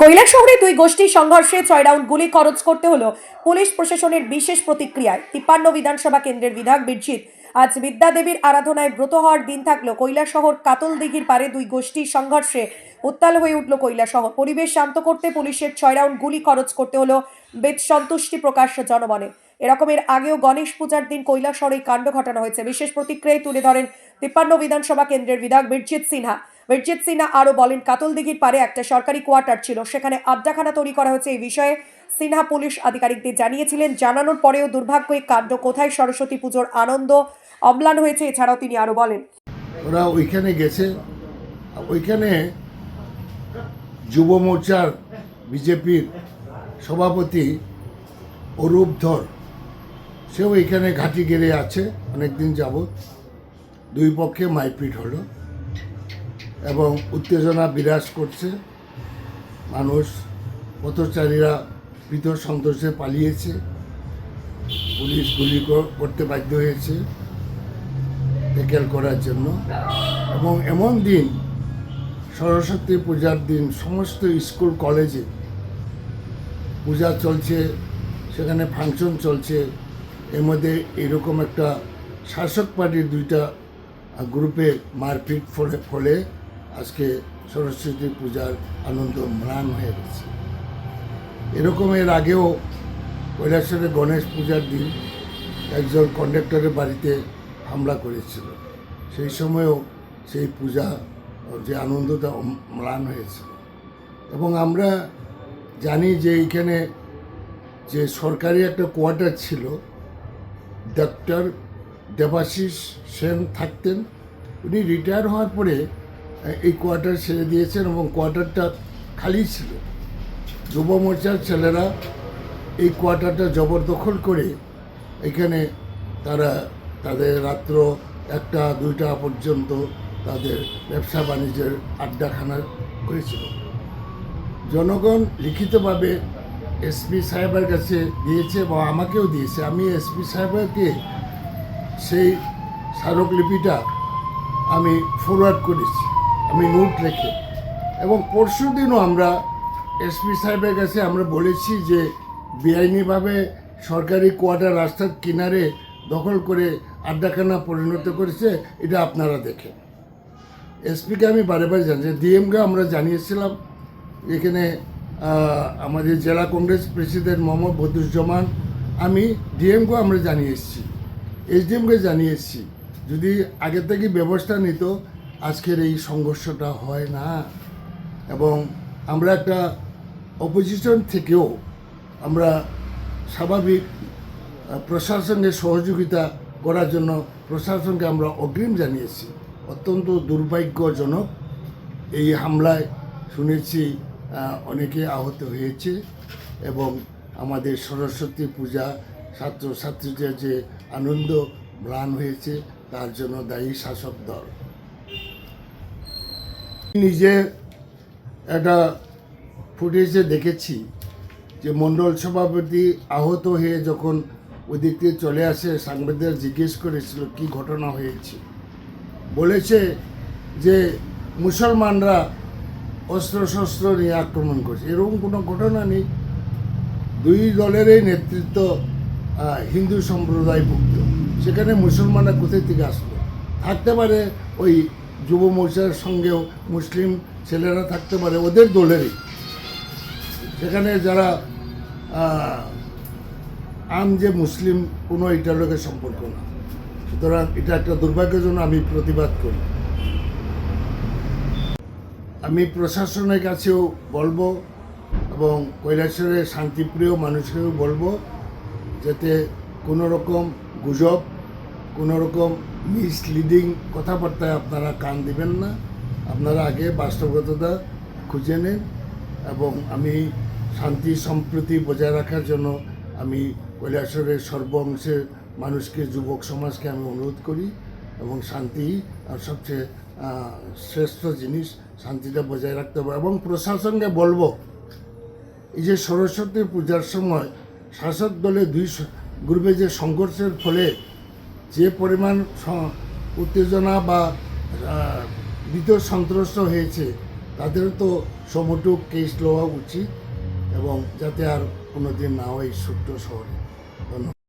কৈলাস শহরে দুই গোষ্ঠীর সংঘর্ষে ছয় রাউন্ড গুলি খরচ করতে হলো পুলিশ প্রশাসনের বিশেষ প্রতিক্রিয়ায়। তিপ্পান্ন বিধানসভা কেন্দ্রের বিধায়ক বীরজিৎ, আজ বিদ্যাদেবীর আরাধনায় ব্রত হওয়ার দিন থাকল শহর কাতল দিঘির পারে দুই গোষ্ঠীর সংঘর্ষে। উত্তাল হয়ে উঠল শহর। পরিবেশ শান্ত করতে পুলিশের ছয় রাউন্ড গুলি খরচ করতে হলো বেদ সন্তুষ্টি প্রকাশ জনমনে। এরকমের আগেও গণেশ পূজার দিন এই কাণ্ড ঘটানো হয়েছে। বিশেষ প্রতিক্রিয়ায় তুলে ধরেন তিপ্পান্ন বিধানসভা কেন্দ্রের বিধায়ক বীরজিৎ সিনহা। বীরজিৎ সিনহা আরও বলেন কাতল দিঘির পারে একটা সরকারি কোয়ার্টার ছিল, সেখানে আড্ডাখানা তৈরি করা হয়েছে এই বিষয়ে। সিনহা পুলিশ আধিকারিকদের জানিয়েছিলেন, জানানোর পরেও দুর্ভাগ্য এই কাণ্ড কোথায়, সরস্বতী পুজোর আনন্দ অম্লান হয়েছে, এছাড়াও তিনি আরও বলেন। ওরা ওইখানে গেছে। ওইখানে যুব মোর্চার বিজেপির সভাপতি অরূপ ধর, সেও এখানে ঘাঁটি গেড়ে আছে, অনেকদিন যাবৎ। দুই পক্ষে মারপিট হলো এবং উত্তেজনা বিরাজ করছে। মানুষ, পথচারীরা পৃথক সন্তোষে পালিয়েছে। পুলিশ গুলি কর- করতে বাধ্য হয়েছে ট্যাকেল করার জন্য। এবং এমন দিন, সরস্বতী পূজার দিন, সমস্ত স্কুল, কলেজে পূজা চলছে, সেখানে ফাংশন চলছে। এর মধ্যে এরকম একটা শাসক পার্টির দুইটা গ্রুপে মারপিট ফলে ফলে আজকে সরস্বতী পূজার আনন্দ ম্লান হয়ে গেছে। এরকম এর আগেও কৈলাসরে গণেশ পূজার দিন একজন কন্ডাক্টরের বাড়িতে হামলা করেছিল। সেই সময়েও সেই পূজা, যে আনন্দটা ম্লান হয়েছিল এবং আমরা জানি যে এইখানে যে সরকারি একটা কোয়ার্টার ছিল ডক্টর দেবাশিস সেন থাকতেন। উনি রিটায়ার হওয়ার পরে এই কোয়ার্টার ছেড়ে দিয়েছেন এবং কোয়ার্টারটা খালি ছিল। যুব মোর্চার ছেলেরা এই কোয়ার্টারটা জবরদখল করে এখানে তারা তাদের রাত্র একটা, দুইটা পর্যন্ত তাদের ব্যবসা বাণিজ্যের আড্ডাখানা করেছিল। জনগণ লিখিতভাবে এসপি সাহেবের কাছে দিয়েছে এবং আমাকেও দিয়েছে। আমি এসপি সাহেবকে সেই স্মারকলিপিটা আমি ফরওয়ার্ড করেছি, আমি নোট রেখে। এবং পরশু দিনও আমরা এসপি সাহেবের কাছে আমরা বলেছি যে, বেআইনিভাবে সরকারি কোয়ার্টার রাস্তার কিনারে দখল করে আড্ডাখানা পরিণত করেছে, এটা আপনারা দেখেন। এসপিকে আমি বারে বারে জানি ডিএমকে আমরা জানিয়েছিলাম, এখানে আমাদের জেলা কংগ্রেস প্রেসিডেন্ট মোহাম্মদ বদুজ্জামান আমি ডিএমকে আমরা জানিয়ে এসেছি এসডিএমকে জানিয়ে এসেছি যদি আগে থেকে ব্যবস্থা নিত, আজকের এই সংঘর্ষটা হয় না। এবং আমরা একটা অপোজিশন থেকেও আমরা স্বাভাবিক প্রশাসনের সহযোগিতা করার জন্য প্রশাসনকে আমরা অগ্রিম জানিয়েছি। অত্যন্ত দুর্ভাগ্যজনক এই হামলায় শুনেছি অনেকে আহত হয়েছে এবং আমাদের সরস্বতী পূজা ছাত্রছাত্রীদের যে আনন্দ ম্লান হয়েছে, তার জন্য দায়ী শাসক দল। নিজে একটা ফুটেজে দেখেছি যে মণ্ডল সভাপতি আহত হয়ে যখন ওদিক থেকে চলে আসে, সাংবাদিকরা জিজ্ঞেস করেছিল, কি ঘটনা হয়েছে? বলেছে যে মুসলমানরা অস্ত্র শস্ত্র নিয়ে আক্রমণ করছে। এরকম কোনো ঘটনা নেই। দুই দলেরই নেতৃত্ব হিন্দু সম্প্রদায়ভুক্ত। সেখানে মুসলমানরা কোথায় থেকে আসলো? থাকতে পারে ওই যুব মোর্চার সঙ্গেও মুসলিম ছেলেরা থাকতে পারে, ওদের দলেরই। সেখানে যারা আম যে মুসলিম, কোনো এটার লোকের সম্পর্ক না। সুতরাং এটা একটা দুর্ভাগ্যজনক আমি প্রতিবাদ করি। আমি প্রশাসনের কাছেও বলব এবং কৈলাসরের শান্তিপ্রিয় মানুষকেও বলব যাতে কোনো রকম গুজব কোনো রকম মিসলিডিং কথাবার্তায় আপনারা কান দিবেন না। আপনারা আগে বাস্তবতা খুঁজে নেন এবং আমি শান্তি, সম্প্রীতি বজায় রাখার জন্য আমি কৈলাসরের সর্ব অংশের মানুষকে, যুবক সমাজকে আমি অনুরোধ করি এবং শান্তি আর সবচেয়ে শ্রেষ্ঠ জিনিস শান্তিটা বজায় রাখতে হবে এবং প্রশাসনকে বলব। এই যে সরস্বতী পূজার সময় শাসক দলে দুই গ্রুপে যে সংঘর্ষের ফলে যে পরিমাণ উত্তেজনা বা দ্বিতীয় সন্ত্রস্ত হয়েছে, তাদের তো সমটুক কেস লওয়া উচিত এবং যাতে আর কোনোদিন না হয় ছোট্ট শহরে।